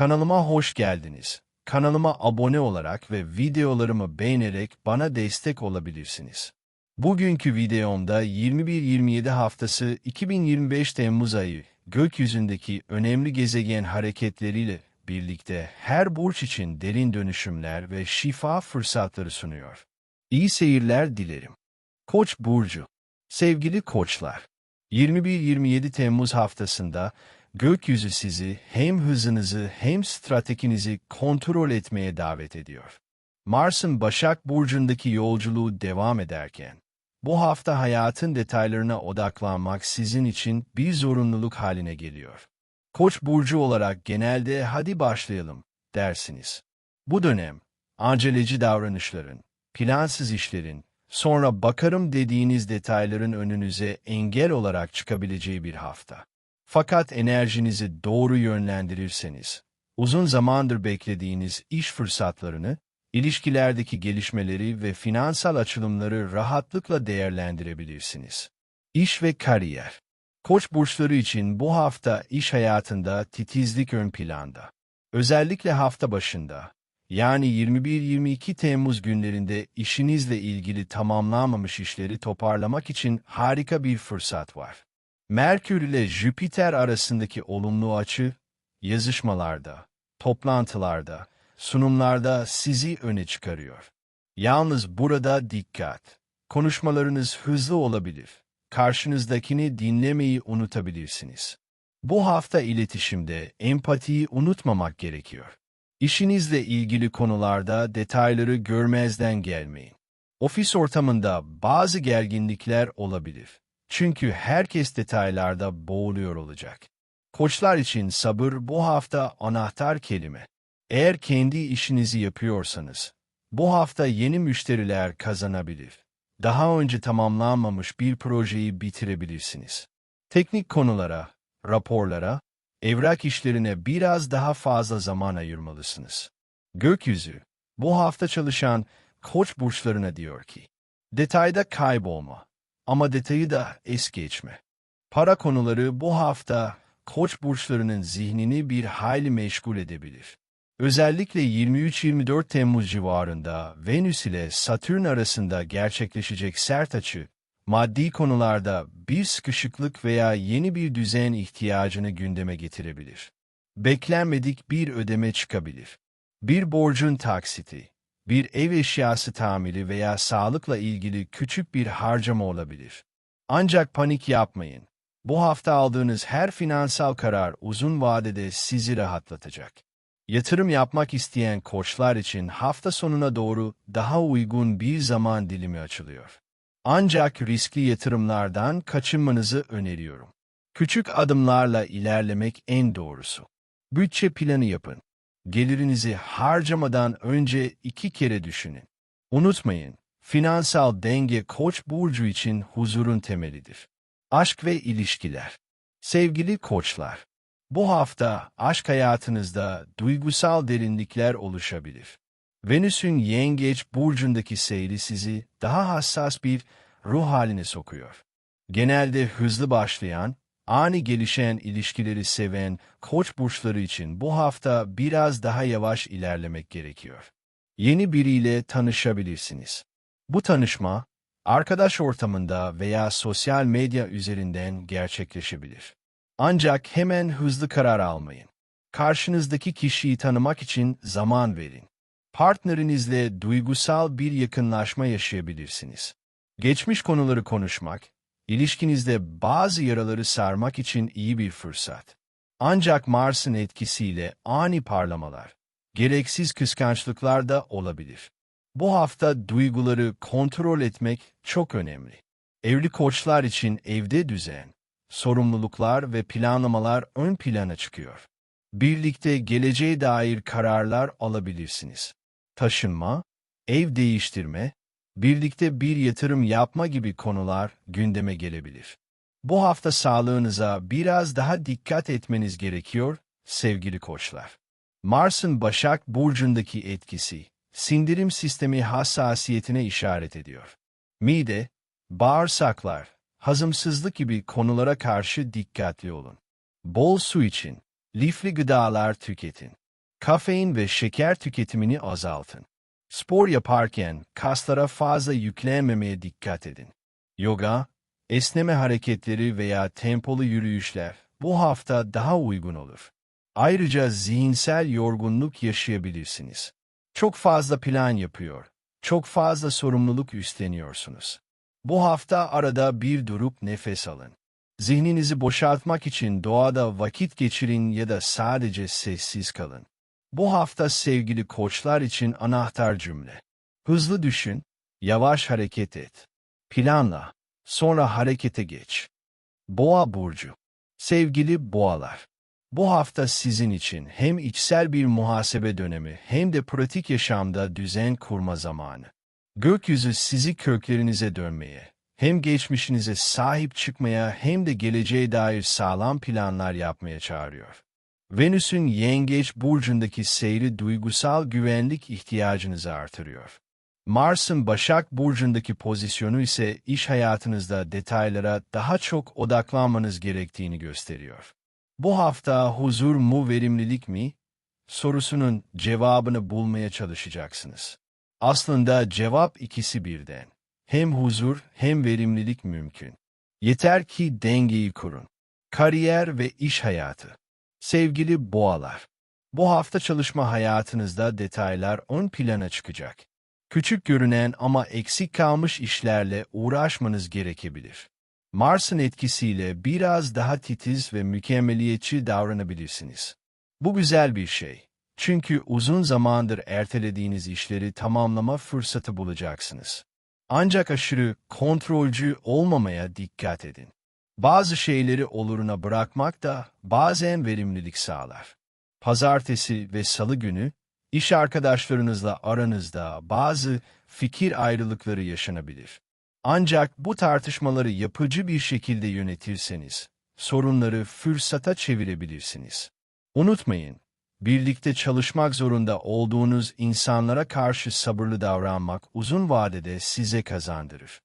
Kanalıma hoş geldiniz. Kanalıma abone olarak ve videolarımı beğenerek bana destek olabilirsiniz. Bugünkü videomda 21-27 haftası 2025 Temmuz ayı gökyüzündeki önemli gezegen hareketleriyle birlikte her burç için derin dönüşümler ve şifa fırsatları sunuyor. İyi seyirler dilerim. Koç burcu. Sevgili koçlar, 21-27 Temmuz haftasında gökyüzü sizi hem hızınızı hem stratejinizi kontrol etmeye davet ediyor. Mars'ın Başak Burcu'ndaki yolculuğu devam ederken, bu hafta hayatın detaylarına odaklanmak sizin için bir zorunluluk haline geliyor. Koç burcu olarak genelde hadi başlayalım dersiniz. Bu dönem, aceleci davranışların, plansız işlerin, sonra bakarım dediğiniz detayların önünüze engel olarak çıkabileceği bir hafta. Fakat enerjinizi doğru yönlendirirseniz, uzun zamandır beklediğiniz iş fırsatlarını, ilişkilerdeki gelişmeleri ve finansal açılımları rahatlıkla değerlendirebilirsiniz. İş ve kariyer Koç burçları için bu hafta iş hayatında titizlik ön planda. Özellikle hafta başında, yani 21-22 Temmuz günlerinde işinizle ilgili tamamlanmamış işleri toparlamak için harika bir fırsat var. Merkür ile Jüpiter arasındaki olumlu açı, yazışmalarda, toplantılarda, sunumlarda sizi öne çıkarıyor. Yalnız burada dikkat. Konuşmalarınız hızlı olabilir. Karşınızdakini dinlemeyi unutabilirsiniz. Bu hafta iletişimde empatiyi unutmamak gerekiyor. İşinizle ilgili konularda detayları görmezden gelmeyin. Ofis ortamında bazı gerginlikler olabilir. Çünkü herkes detaylarda boğuluyor olacak. Koçlar için sabır bu hafta anahtar kelime. Eğer kendi işinizi yapıyorsanız, bu hafta yeni müşteriler kazanabilir. Daha önce tamamlanmamış bir projeyi bitirebilirsiniz. Teknik konulara, raporlara, evrak işlerine biraz daha fazla zaman ayırmalısınız. Gökyüzü, bu hafta çalışan koç burçlarına diyor ki, detayda kaybolma ama detayı da es geçme. Para konuları bu hafta koç burçlarının zihnini bir hayli meşgul edebilir. Özellikle 23-24 Temmuz civarında Venüs ile Satürn arasında gerçekleşecek sert açı, maddi konularda bir sıkışıklık veya yeni bir düzen ihtiyacını gündeme getirebilir. Beklenmedik bir ödeme çıkabilir. Bir borcun taksiti, bir ev eşyası tamiri veya sağlıkla ilgili küçük bir harcama olabilir. Ancak panik yapmayın. Bu hafta aldığınız her finansal karar uzun vadede sizi rahatlatacak. Yatırım yapmak isteyen koçlar için hafta sonuna doğru daha uygun bir zaman dilimi açılıyor. Ancak riskli yatırımlardan kaçınmanızı öneriyorum. Küçük adımlarla ilerlemek en doğrusu. Bütçe planı yapın. Gelirinizi harcamadan önce iki kere düşünün. Unutmayın, finansal denge koç burcu için huzurun temelidir. Aşk ve ilişkiler. Sevgili koçlar, bu hafta aşk hayatınızda duygusal derinlikler oluşabilir. Venüs'ün yengeç burcundaki seyri sizi daha hassas bir ruh haline sokuyor. Genelde hızlı başlayan, ani gelişen ilişkileri seven koç burçları için bu hafta biraz daha yavaş ilerlemek gerekiyor. Yeni biriyle tanışabilirsiniz. Bu tanışma, arkadaş ortamında veya sosyal medya üzerinden gerçekleşebilir. Ancak hemen hızlı karar almayın. Karşınızdaki kişiyi tanımak için zaman verin. Partnerinizle duygusal bir yakınlaşma yaşayabilirsiniz. Geçmiş konuları konuşmak, ilişkinizde bazı yaraları sarmak için iyi bir fırsat. Ancak Mars'ın etkisiyle ani parlamalar, gereksiz kıskançlıklar da olabilir. Bu hafta duyguları kontrol etmek çok önemli. Evli koçlar için evde düzen, sorumluluklar ve planlamalar ön plana çıkıyor. Birlikte geleceğe dair kararlar alabilirsiniz. Taşınma, ev değiştirme, birlikte bir yatırım yapma gibi konular gündeme gelebilir. Bu hafta sağlığınıza biraz daha dikkat etmeniz gerekiyor sevgili koçlar. Mars'ın Başak Burcu'ndaki etkisi, sindirim sistemi hassasiyetine işaret ediyor. Mide, bağırsaklar, hazımsızlık gibi konulara karşı dikkatli olun. Bol su için, lifli gıdalar tüketin. Kafein ve şeker tüketimini azaltın. Spor yaparken kaslara fazla yüklenmemeye dikkat edin. Yoga, esneme hareketleri veya tempolu yürüyüşler bu hafta daha uygun olur. Ayrıca zihinsel yorgunluk yaşayabilirsiniz. Çok fazla plan yapıyor, çok fazla sorumluluk üstleniyorsunuz. Bu hafta arada bir durup nefes alın. Zihninizi boşaltmak için doğada vakit geçirin ya da sadece sessiz kalın. Bu hafta sevgili koçlar için anahtar cümle. Hızlı düşün, yavaş hareket et. Planla, sonra harekete geç. Boğa burcu. Sevgili boğalar. Bu hafta sizin için hem içsel bir muhasebe dönemi hem de pratik yaşamda düzen kurma zamanı. Gökyüzü sizi köklerinize dönmeye, hem geçmişinize sahip çıkmaya hem de geleceğe dair sağlam planlar yapmaya çağırıyor. Venüs'ün Yengeç burcundaki seyri duygusal güvenlik ihtiyacınızı artırıyor. Mars'ın Başak burcundaki pozisyonu ise iş hayatınızda detaylara daha çok odaklanmanız gerektiğini gösteriyor. Bu hafta huzur mu verimlilik mi sorusunun cevabını bulmaya çalışacaksınız. Aslında cevap ikisi birden. Hem huzur hem verimlilik mümkün. Yeter ki dengeyi kurun. Kariyer ve iş hayatı. Sevgili boğalar, bu hafta çalışma hayatınızda detaylar ön plana çıkacak. Küçük görünen ama eksik kalmış işlerle uğraşmanız gerekebilir. Mars'ın etkisiyle biraz daha titiz ve mükemmeliyetçi davranabilirsiniz. Bu güzel bir şey. Çünkü uzun zamandır ertelediğiniz işleri tamamlama fırsatı bulacaksınız. Ancak aşırı kontrolcü olmamaya dikkat edin. Bazı şeyleri oluruna bırakmak da bazen verimlilik sağlar. Pazartesi ve salı günü iş arkadaşlarınızla aranızda bazı fikir ayrılıkları yaşanabilir. Ancak bu tartışmaları yapıcı bir şekilde yönetirseniz, sorunları fırsata çevirebilirsiniz. Unutmayın, birlikte çalışmak zorunda olduğunuz insanlara karşı sabırlı davranmak uzun vadede size kazandırır.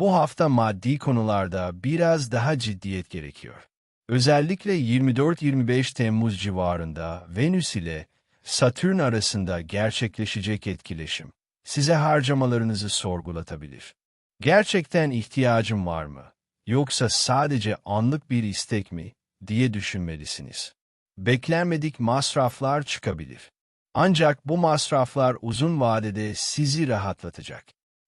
Bu hafta maddi konularda biraz daha ciddiyet gerekiyor. Özellikle 24-25 Temmuz civarında Venüs ile Satürn arasında gerçekleşecek etkileşim size harcamalarınızı sorgulatabilir. Gerçekten ihtiyacım var mı? Yoksa sadece anlık bir istek mi? diye düşünmelisiniz. Beklenmedik masraflar çıkabilir. Ancak bu masraflar uzun vadede sizi rahatlatacak.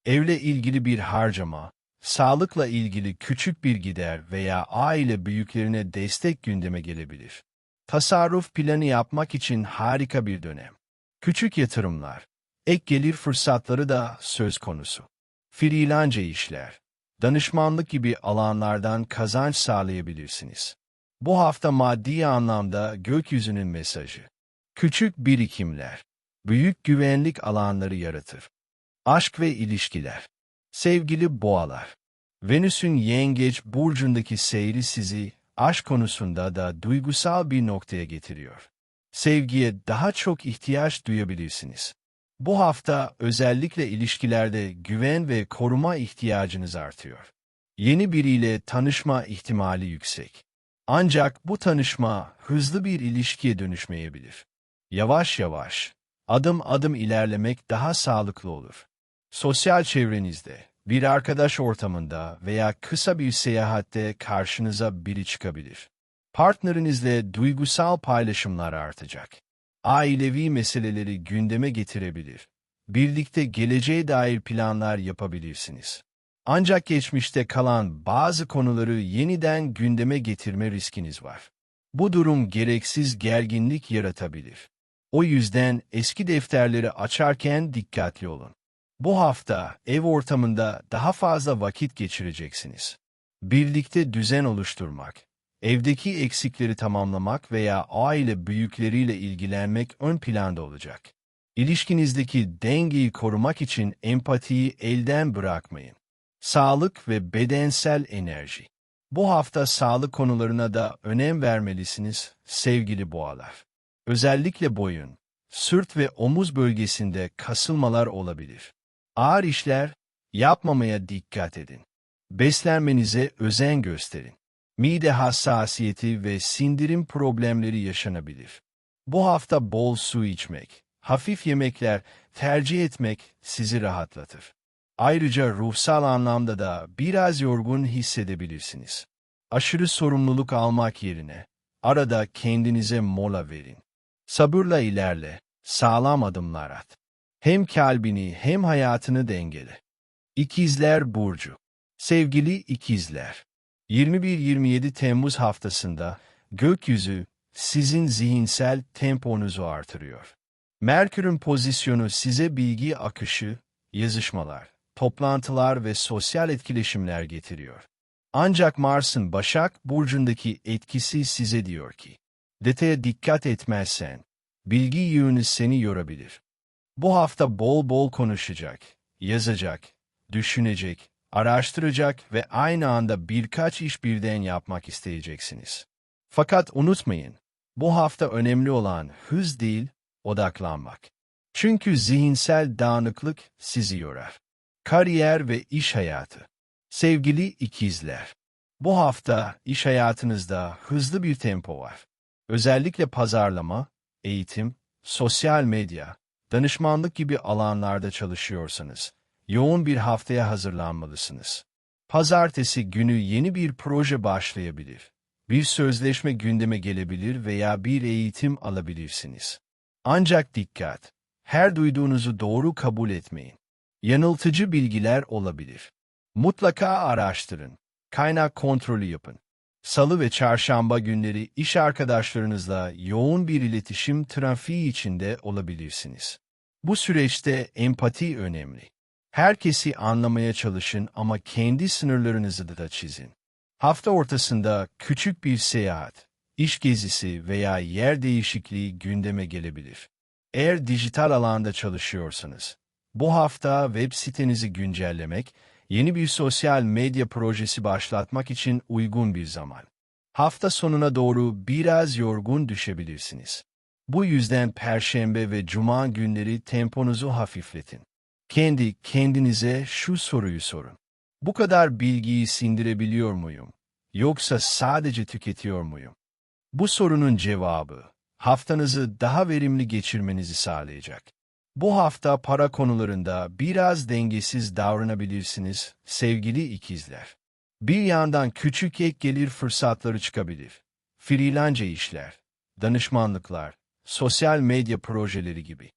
Evle ilgili bir harcama, sağlıkla ilgili küçük bir gider veya aile büyüklerine destek gündeme gelebilir. Tasarruf planı yapmak için harika bir dönem. Küçük yatırımlar, ek gelir fırsatları da söz konusu. Freelance işler, danışmanlık gibi alanlardan kazanç sağlayabilirsiniz. Bu hafta maddi anlamda gökyüzünün mesajı. Küçük birikimler, büyük güvenlik alanları yaratır. Aşk ve ilişkiler. Sevgili boğalar, Venüs'ün yengeç burcundaki seyri sizi aşk konusunda da duygusal bir noktaya getiriyor. Sevgiye daha çok ihtiyaç duyabilirsiniz. Bu hafta özellikle ilişkilerde güven ve koruma ihtiyacınız artıyor. Yeni biriyle tanışma ihtimali yüksek. Ancak bu tanışma hızlı bir ilişkiye dönüşmeyebilir. Yavaş yavaş, adım adım ilerlemek daha sağlıklı olur. Sosyal çevrenizde, bir arkadaş ortamında veya kısa bir seyahatte karşınıza biri çıkabilir. Partnerinizle duygusal paylaşımlar artacak. Ailevi meseleleri gündeme getirebilir. Birlikte geleceğe dair planlar yapabilirsiniz. Ancak geçmişte kalan bazı konuları yeniden gündeme getirme riskiniz var. Bu durum gereksiz gerginlik yaratabilir. O yüzden eski defterleri açarken dikkatli olun. Bu hafta ev ortamında daha fazla vakit geçireceksiniz. Birlikte düzen oluşturmak, evdeki eksikleri tamamlamak veya aile büyükleriyle ilgilenmek ön planda olacak. İlişkinizdeki dengeyi korumak için empatiyi elden bırakmayın. Sağlık ve bedensel enerji. Bu hafta sağlık konularına da önem vermelisiniz sevgili boğalar. Özellikle boyun, sırt ve omuz bölgesinde kasılmalar olabilir. Ağır işler yapmamaya dikkat edin. Beslenmenize özen gösterin. Mide hassasiyeti ve sindirim problemleri yaşanabilir. Bu hafta bol su içmek, hafif yemekler tercih etmek sizi rahatlatır. Ayrıca ruhsal anlamda da biraz yorgun hissedebilirsiniz. Aşırı sorumluluk almak yerine arada kendinize mola verin. Sabırla ilerle, sağlam adımlar at. Hem kalbini hem hayatını dengele. İkizler Burcu Sevgili ikizler, 21-27 Temmuz haftasında gökyüzü sizin zihinsel temponuzu artırıyor. Merkür'ün pozisyonu size bilgi akışı, yazışmalar, toplantılar ve sosyal etkileşimler getiriyor. Ancak Mars'ın Başak Burcu'ndaki etkisi size diyor ki, detaya dikkat etmezsen, bilgi yığını seni yorabilir. Bu hafta bol bol konuşacak, yazacak, düşünecek, araştıracak ve aynı anda birkaç iş birden yapmak isteyeceksiniz. Fakat unutmayın, bu hafta önemli olan hız değil, odaklanmak. Çünkü zihinsel dağınıklık sizi yorar. Kariyer ve iş hayatı. Sevgili ikizler, bu hafta iş hayatınızda hızlı bir tempo var. Özellikle pazarlama, eğitim, sosyal medya, danışmanlık gibi alanlarda çalışıyorsanız, yoğun bir haftaya hazırlanmalısınız. Pazartesi günü yeni bir proje başlayabilir. Bir sözleşme gündeme gelebilir veya bir eğitim alabilirsiniz. Ancak dikkat, her duyduğunuzu doğru kabul etmeyin. Yanıltıcı bilgiler olabilir. Mutlaka araştırın. Kaynak kontrolü yapın. Salı ve çarşamba günleri iş arkadaşlarınızla yoğun bir iletişim trafiği içinde olabilirsiniz. Bu süreçte empati önemli. Herkesi anlamaya çalışın ama kendi sınırlarınızı da çizin. Hafta ortasında küçük bir seyahat, iş gezisi veya yer değişikliği gündeme gelebilir. Eğer dijital alanda çalışıyorsanız, bu hafta web sitenizi güncellemek, yeni bir sosyal medya projesi başlatmak için uygun bir zaman. Hafta sonuna doğru biraz yorgun düşebilirsiniz. Bu yüzden Perşembe ve Cuma günleri temponuzu hafifletin. Kendi kendinize şu soruyu sorun. Bu kadar bilgiyi sindirebiliyor muyum? Yoksa sadece tüketiyor muyum? Bu sorunun cevabı, haftanızı daha verimli geçirmenizi sağlayacak. Bu hafta para konularında biraz dengesiz davranabilirsiniz sevgili ikizler. Bir yandan küçük ek gelir fırsatları çıkabilir. Freelance işler, danışmanlıklar, sosyal medya projeleri gibi.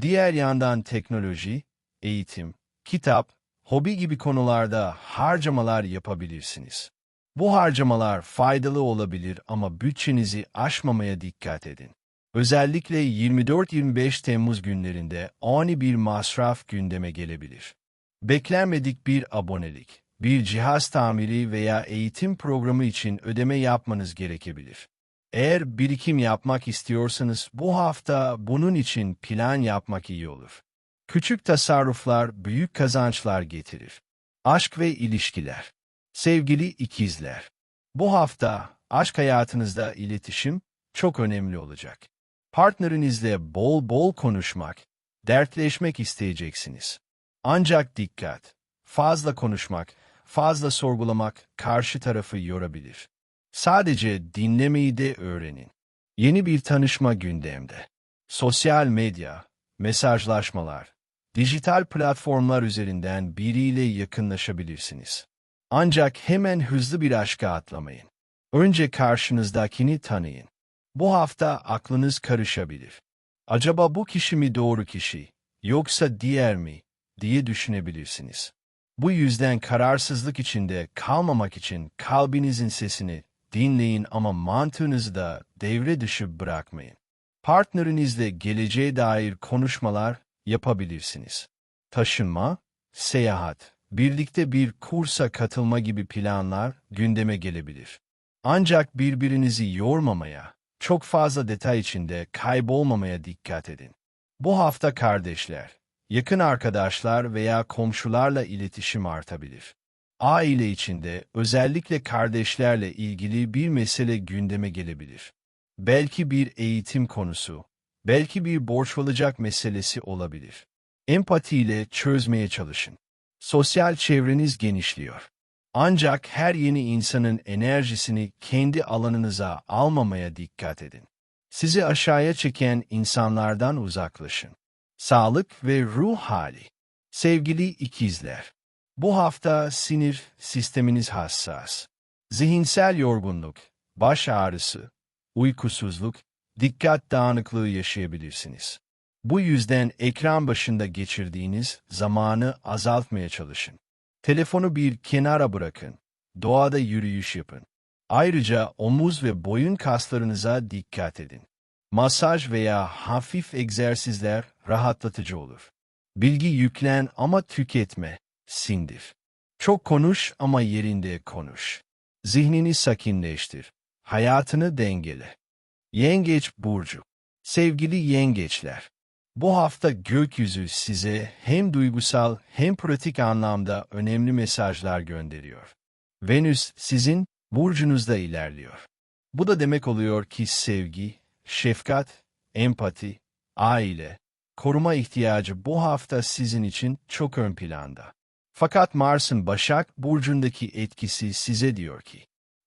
Diğer yandan teknoloji, eğitim, kitap, hobi gibi konularda harcamalar yapabilirsiniz. Bu harcamalar faydalı olabilir ama bütçenizi aşmamaya dikkat edin. Özellikle 24-25 Temmuz günlerinde ani bir masraf gündeme gelebilir. Beklenmedik bir abonelik, bir cihaz tamiri veya eğitim programı için ödeme yapmanız gerekebilir. Eğer birikim yapmak istiyorsanız bu hafta bunun için plan yapmak iyi olur. Küçük tasarruflar büyük kazançlar getirir. Aşk ve ilişkiler. Sevgili ikizler, bu hafta aşk hayatınızda iletişim çok önemli olacak. Partnerinizle bol bol konuşmak, dertleşmek isteyeceksiniz. Ancak dikkat, fazla konuşmak, fazla sorgulamak karşı tarafı yorabilir. Sadece dinlemeyi de öğrenin. Yeni bir tanışma gündemde. Sosyal medya, mesajlaşmalar, dijital platformlar üzerinden biriyle yakınlaşabilirsiniz. Ancak hemen hızlı bir aşka atlamayın. Önce karşınızdakini tanıyın. Bu hafta aklınız karışabilir. Acaba bu kişi mi doğru kişi, yoksa diğer mi, diye düşünebilirsiniz. Bu yüzden kararsızlık içinde kalmamak için kalbinizin sesini dinleyin ama mantığınızı da devre dışı bırakmayın. Partnerinizle geleceğe dair konuşmalar yapabilirsiniz. Taşınma, seyahat, birlikte bir kursa katılma gibi planlar gündeme gelebilir. Ancak birbirinizi yormamaya, çok fazla detay içinde kaybolmamaya dikkat edin. Bu hafta kardeşler, yakın arkadaşlar veya komşularla iletişim artabilir. Aile içinde özellikle kardeşlerle ilgili bir mesele gündeme gelebilir. Belki bir eğitim konusu, belki bir borç alacak meselesi olabilir. Empatiyle çözmeye çalışın. Sosyal çevreniz genişliyor. Ancak her yeni insanın enerjisini kendi alanınıza almamaya dikkat edin. Sizi aşağıya çeken insanlardan uzaklaşın. Sağlık ve ruh hali. Sevgili ikizler, bu hafta sinir sisteminiz hassas. Zihinsel yorgunluk, baş ağrısı, uykusuzluk, dikkat dağınıklığı yaşayabilirsiniz. Bu yüzden ekran başında geçirdiğiniz zamanı azaltmaya çalışın. Telefonu bir kenara bırakın. Doğada yürüyüş yapın. Ayrıca omuz ve boyun kaslarınıza dikkat edin. Masaj veya hafif egzersizler rahatlatıcı olur. Bilgi yüklen ama tüketme, sindir. Çok konuş ama yerinde konuş. Zihnini sakinleştir. Hayatını dengele. Yengeç Burcu Sevgili yengeçler, bu hafta gökyüzü size hem duygusal hem pratik anlamda önemli mesajlar gönderiyor. Venüs sizin burcunuzda ilerliyor. Bu da demek oluyor ki sevgi, şefkat, empati, aile, koruma ihtiyacı bu hafta sizin için çok ön planda. Fakat Mars'ın Başak Burcu'ndaki etkisi size diyor ki,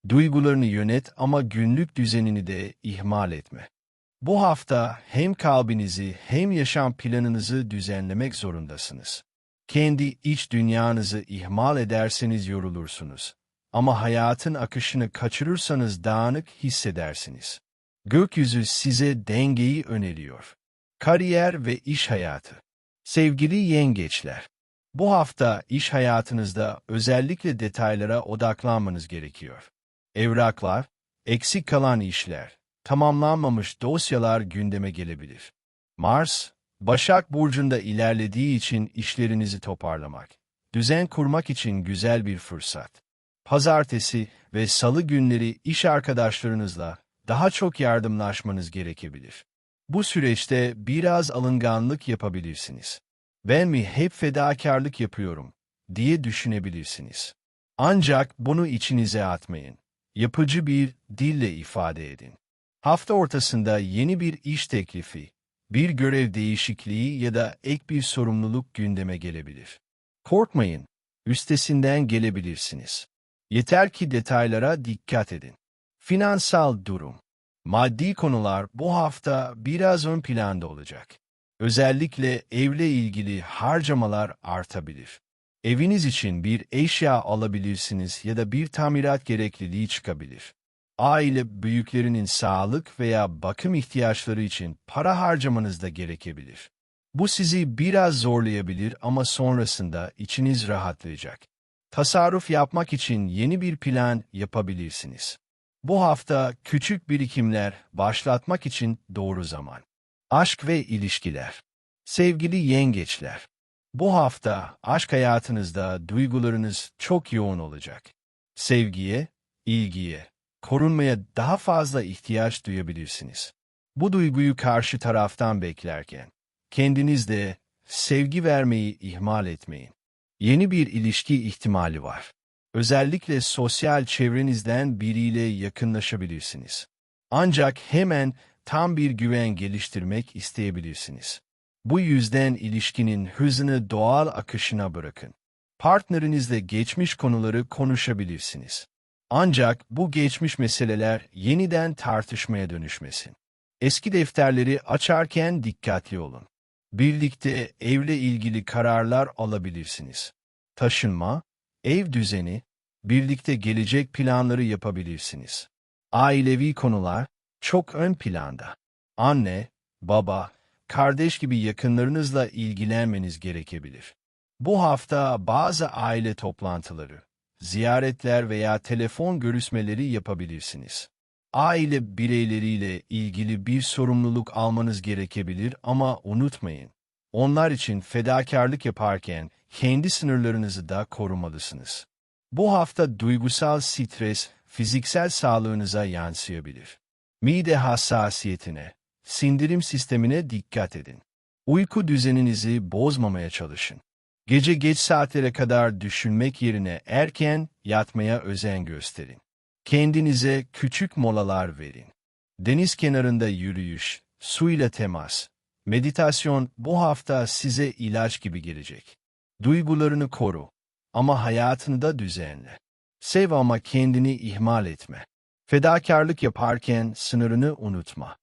duygularını yönet ama günlük düzenini de ihmal etme. Bu hafta hem kalbinizi hem yaşam planınızı düzenlemek zorundasınız. Kendi iç dünyanızı ihmal ederseniz yorulursunuz. Ama hayatın akışını kaçırırsanız dağınık hissedersiniz. Gökyüzü size dengeyi öneriyor. Kariyer ve iş hayatı. Sevgili yengeçler, bu hafta iş hayatınızda özellikle detaylara odaklanmanız gerekiyor. Evraklar, eksik kalan işler, tamamlanmamış dosyalar gündeme gelebilir. Mars, Başak Burcu'nda ilerlediği için işlerinizi toparlamak, düzen kurmak için güzel bir fırsat. Pazartesi ve salı günleri iş arkadaşlarınızla daha çok yardımlaşmanız gerekebilir. Bu süreçte biraz alınganlık yapabilirsiniz. Ben mi hep fedakarlık yapıyorum diye düşünebilirsiniz. Ancak bunu içinize atmayın. Yapıcı bir dille ifade edin. Hafta ortasında yeni bir iş teklifi, bir görev değişikliği ya da ek bir sorumluluk gündeme gelebilir. Korkmayın, üstesinden gelebilirsiniz. Yeter ki detaylara dikkat edin. Finansal durum Maddi konular bu hafta biraz ön planda olacak. Özellikle evle ilgili harcamalar artabilir. Eviniz için bir eşya alabilirsiniz ya da bir tamirat gerekliliği çıkabilir. Aile büyüklerinin sağlık veya bakım ihtiyaçları için para harcamanız da gerekebilir. Bu sizi biraz zorlayabilir ama sonrasında içiniz rahatlayacak. Tasarruf yapmak için yeni bir plan yapabilirsiniz. Bu hafta küçük birikimler başlatmak için doğru zaman. Aşk ve ilişkiler. Sevgili yengeçler, bu hafta aşk hayatınızda duygularınız çok yoğun olacak. Sevgiye, ilgiye, korunmaya daha fazla ihtiyaç duyabilirsiniz. Bu duyguyu karşı taraftan beklerken, kendinizde sevgi vermeyi ihmal etmeyin. Yeni bir ilişki ihtimali var. Özellikle sosyal çevrenizden biriyle yakınlaşabilirsiniz. Ancak hemen tam bir güven geliştirmek isteyebilirsiniz. Bu yüzden ilişkinin hızını doğal akışına bırakın. Partnerinizle geçmiş konuları konuşabilirsiniz. Ancak bu geçmiş meseleler yeniden tartışmaya dönüşmesin. Eski defterleri açarken dikkatli olun. Birlikte evle ilgili kararlar alabilirsiniz. Taşınma, ev düzeni, birlikte gelecek planları yapabilirsiniz. Ailevi konular çok ön planda. Anne, baba, kardeş gibi yakınlarınızla ilgilenmeniz gerekebilir. Bu hafta bazı aile toplantıları, ziyaretler veya telefon görüşmeleri yapabilirsiniz. Aile bireyleriyle ilgili bir sorumluluk almanız gerekebilir ama unutmayın, onlar için fedakarlık yaparken kendi sınırlarınızı da korumalısınız. Bu hafta duygusal stres fiziksel sağlığınıza yansıyabilir. Mide hassasiyetine, sindirim sistemine dikkat edin. Uyku düzeninizi bozmamaya çalışın. Gece geç saatlere kadar düşünmek yerine erken yatmaya özen gösterin. Kendinize küçük molalar verin. Deniz kenarında yürüyüş, suyla temas, meditasyon bu hafta size ilaç gibi gelecek. Duygularını koru ama hayatını da düzenle. Sev ama kendini ihmal etme. Fedakarlık yaparken sınırını unutma.